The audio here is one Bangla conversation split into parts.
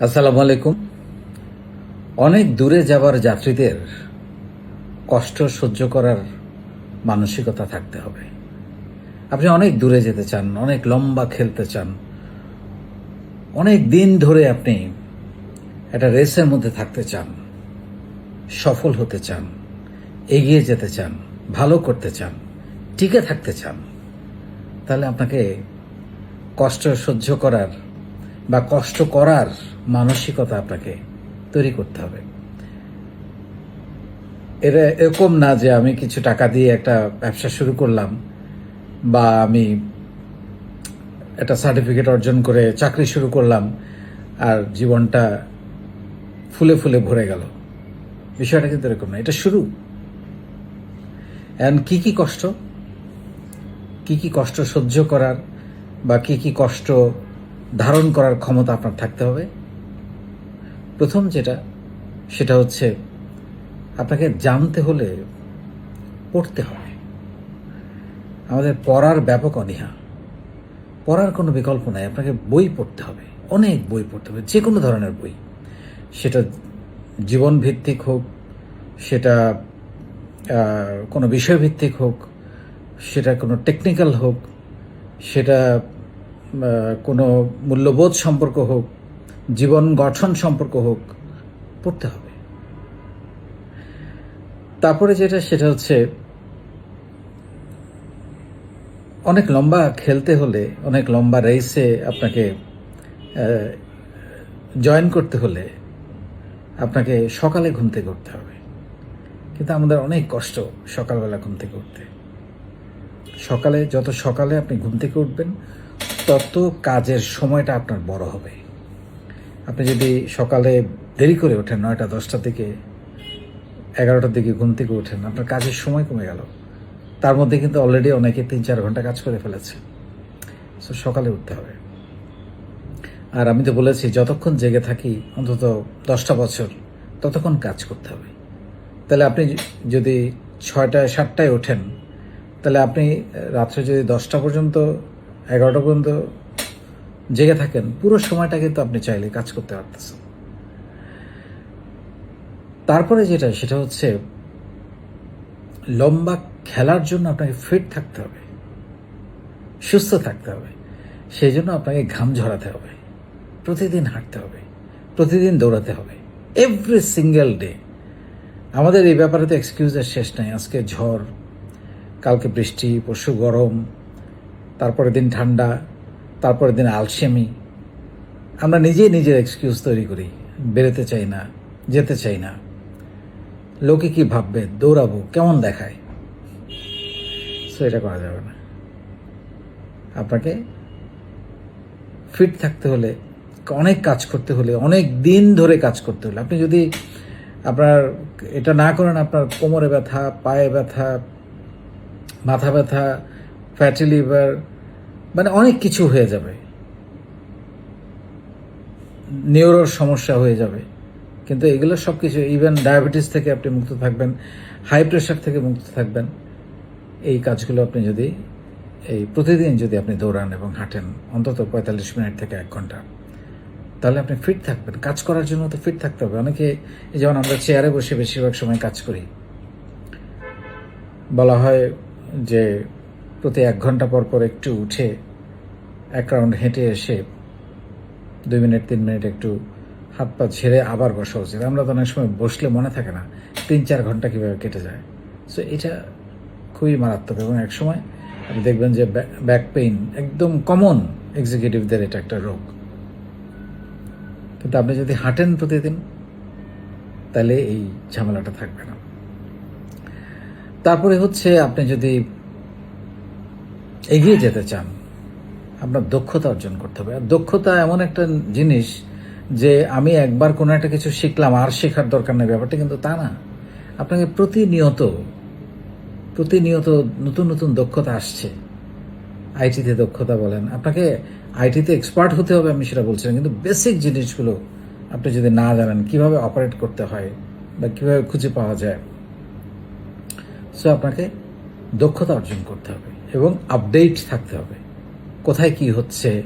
আসসালামু আলাইকুম। অনেক দূরে যাবার যাত্রীদের কষ্ট সহ্য করার মানসিকতা থাকতে হবে। আপনি অনেক দূরে যেতে চান, অনেক লম্বা খেলতে চান। অনেক দিন ধরে আপনি একটা রেসের মধ্যে থাকতে চান, সফল হতে চান, এগিয়ে যেতে চান, ভালো করতে চান, টিকে থাকতে চান। তাহলে আপনাকে কষ্ট সহ্য করার বা কষ্ট করার মানসিকতা আপনাকে তৈরি করতে হবে। এটা এরকম না যে আমি কিছু টাকা দিয়ে একটা ব্যবসা শুরু করলাম বা আমি একটা সার্টিফিকেট অর্জন করে চাকরি শুরু করলাম আর জীবনটা ফুলে ফুলে ভরে গেল। বিষয়টা কিন্তু এরকম না, এটা শুরু। এখন কি কি কষ্ট? কি কি কষ্ট সহ্য করার বা কি কি কষ্ট ধারণ করার ক্ষমতা আপনার থাকতে হবে। প্রথম যেটা, সেটা হচ্ছে আপনাকে জানতে হলে পড়তে হবে। আমাদের পড়ার ব্যাপক অনীহা। পড়ার কোনো বিকল্প নাই, আপনাকে বই পড়তে হবে, অনেক বই পড়তে হবে যে কোনো ধরনের বই। সেটা জীবন ভিত্তিক হোক, সেটা কোনো বিষয়ভিত্তিক হোক, সেটা কোনো টেকনিক্যাল হোক, সেটা কোনো মূল্যবোধ সম্পর্ক হোক, জীবন গঠন সম্পর্ক হোক, পড়তে হবে। তারপরে যেটা, সেটা হচ্ছে অনেক লম্বা খেলতে হলে, অনেক লম্বা রেসে আপনাকে জয়েন করতে হলে আপনাকে সকালে ঘুম থেকে উঠতে হবে। কিন্তু আমাদের অনেক কষ্ট সকালবেলা ঘুম থেকে উঠতে। সকালে, যত সকালে আপনি ঘুম থেকে উঠবেন তত কাজের সময়টা আপনার বড় হবে। আপনি যদি সকালে দেরি করে ওঠেন, নয়টা, দশটা থেকে এগারোটার দিকে ঘুম থেকে ওঠেন, আপনার কাজের সময় কমে গেল। তার মধ্যে কিন্তু অলরেডি অনেকে তিন চার ঘণ্টা কাজ করে ফেলেছে। সো সকালে উঠতে হবে। আর আমি তো বলেছি, যতক্ষণ জেগে থাকি, অন্তত দশটা বছর, ততক্ষণ কাজ করতে হবে। তাহলে আপনি যদি ছয়টায়, সাতটায় ওঠেন, তাহলে আপনি রাত্রে যদি দশটা পর্যন্ত এগারোটা পর্যন্ত জেগে থাকেন, পুরো সময়টা কিন্তু আপনি চাইলে কাজ করতে পারতেছেন। তারপরে যেটা, সেটা হচ্ছে লম্বা খেলার জন্য আপনাকে ফিট থাকতে হবে, সুস্থ থাকতে হবে, সেই জন্য আপনাকে ঘাম ঝরাতে হবে, প্রতিদিন হাঁটতে হবে, প্রতিদিন দৌড়াতে হবে এভরি সিঙ্গেল ডে আমাদের এই ব্যাপারে তো এক্সকিউজের শেষ নাই, আজকে ঝড়, কালকে বৃষ্টি, পরশু গরম তারপরের দিন ঠান্ডা, তারপরের দিন আলসেমি। আমরা নিজেই নিজের এক্সকিউজ তৈরি করি, বেরোতে চাই না, যেতে চাই না। লোকে কি ভাববে, দৌড়াবো, কেমন দেখায়? সো এটা করা যাবে না। আপনাকে ফিট থাকতে হলে, অনেক কাজ করতে হলে, অনেক দিন ধরে কাজ করতে হলে। আপনি যদি আপনার, এটা না করেন, আপনার কোমরে ব্যথা, পায়ে ব্যথা, মাথা ব্যথা ফ্যাটি লিভার মানে অনেক কিছু হয়ে যাবে। নিউরোর সমস্যা হয়ে যাবে। কিন্তু এগুলো সব কিছু ইভেন ডায়াবেটিস থেকে আপনি মুক্ত থাকবেন হাই প্রেশার থেকে মুক্ত থাকবেন, এই কাজগুলো আপনি যদি, এই প্রতিদিন যদি আপনি দৌড়ান এবং হাঁটেন, অন্তত পঁয়তাল্লিশ মিনিট থেকে এক ঘণ্টা, তাহলে আপনি ফিট থাকবেন। কাজ করার জন্য তো ফিট থাকতে হবে। অনেকে যেমন আমরা চেয়ারে বসে বেশিরভাগ সময় কাজ করি। বলা হয় যে প্রতি এক ঘণ্টা পর পর একটু উঠে এক রাউন্ড হেঁটে এসে দুই মিনিট, তিন মিনিট একটু হাত পা ছেড়ে আবার বসা উচিত। আমরা তো অনেক সময় বসলে মনে থাকে না, তিন, চার ঘণ্টা কীভাবে কেটে যায়। সো এটা খুবই মারাত্মক এবং এক সময় আপনি দেখবেন যে ব্যাক পেইন একদম কমন এক্সিকিউটিভদের এটা একটা রোগ। কিন্তু আপনি যদি হাঁটেন প্রতিদিন, তাহলে এই ঝামেলাটা থাকবে না। তারপরে হচ্ছে আপনি যদি এগিয়ে যেতে চান, আপনার দক্ষতা অর্জন করতে হবে। আর দক্ষতা এমন একটা জিনিস যে আমি একবার কোনো একটা কিছু শিখলাম, আর শেখার দরকার নেই ব্যাপারটা, কিন্তু তা না। আপনাকে প্রতিনিয়ত প্রতিনিয়ত নতুন নতুন দক্ষতা আসছে। আইটিতে দক্ষতা বলেন, আপনাকে আইটিতে এক্সপার্ট হতে হবে আমি সেটা বলছিলাম কিন্তু বেসিক জিনিসগুলো আপনি যদি না জানেন, কীভাবে অপারেট করতে হয় বা কীভাবে খুঁজে পাওয়া যায়। সো আপনাকে দক্ষতা অর্জন করতে হবে। এবং আপডেট থাকতে হবে। কোথায় কি হচ্ছে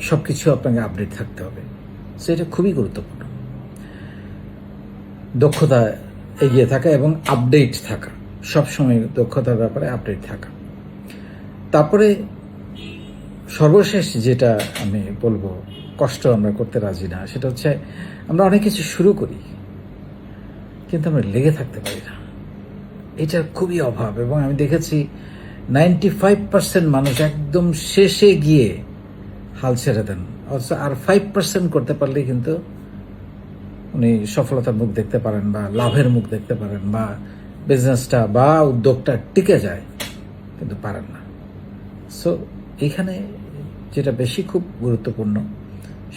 সব কিছু আপনাকে আপডেট থাকতে হবে। সো এটা খুবই গুরুত্বপূর্ণ। দক্ষতা এগিয়ে থাকা এবং আপডেট থাকা। সবসময় দক্ষতার ব্যাপারে আপডেট থাকা। তারপরে সর্বশেষ যেটা আমি বলব, কষ্ট আমরা করতে রাজি না, সেটা হচ্ছে আমরা অনেক কিছু শুরু করি, কিন্তু আমরা লেগে থাকতে পারি না। এটার খুবই অভাব, এবং আমি দেখেছি নাইনটি ফাইভ পার্সেন্ট মানুষ একদম শেষে গিয়ে হাল ছেড়ে দেন। অথচ আর ফাইভ পার্সেন্ট করতে পারলে কিন্তু উনি সফলতার মুখ দেখতে পারেন বা লাভের মুখ দেখতে পারেন বা বিজনেসটা বা উদ্যোগটা টিকে যায়, কিন্তু পারেন না। সো এখানে যেটা বেশি খুব গুরুত্বপূর্ণ,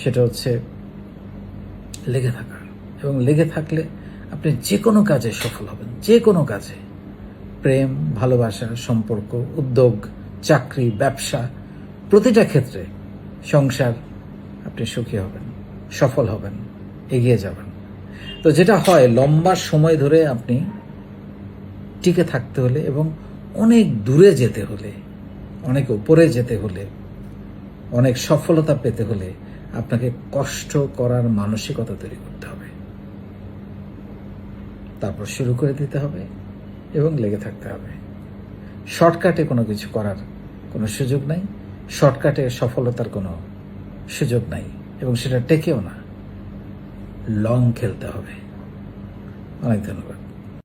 সেটা হচ্ছে লেগে থাকা। এবং লেগে থাকলে আপনি যে কোনো কাজে সফল হবেন, যে কোনো কাজে। প্রেম, ভালোবাসা, সম্পর্ক, উদ্যোগ, চাকরি, ব্যবসা, প্রতিটা ক্ষেত্রে সংসার, আপনি সুখী হবেন, সফল হবেন, এগিয়ে যাবেন। তো যেটা হয়, লম্বা সময় ধরে আপনি টিকে থাকতে হলে এবং অনেক দূরে যেতে হলে, অনেক উপরে যেতে হলে, অনেক সফলতা পেতে হলে আপনাকে কষ্ট করার মানসিকতা তৈরি করতে হবে। তারপর শুরু করে দিতে হবে। এবং লেগে থাকতে হবে। শর্টকাটে কোনো কিছু করার কোনো সুযোগ নাই, শর্টকাটে সফলতার কোনো সুযোগ নাই, এবং সেটা টেকেও না। লং খেলতে হবে। অনেক ধন্যবাদ।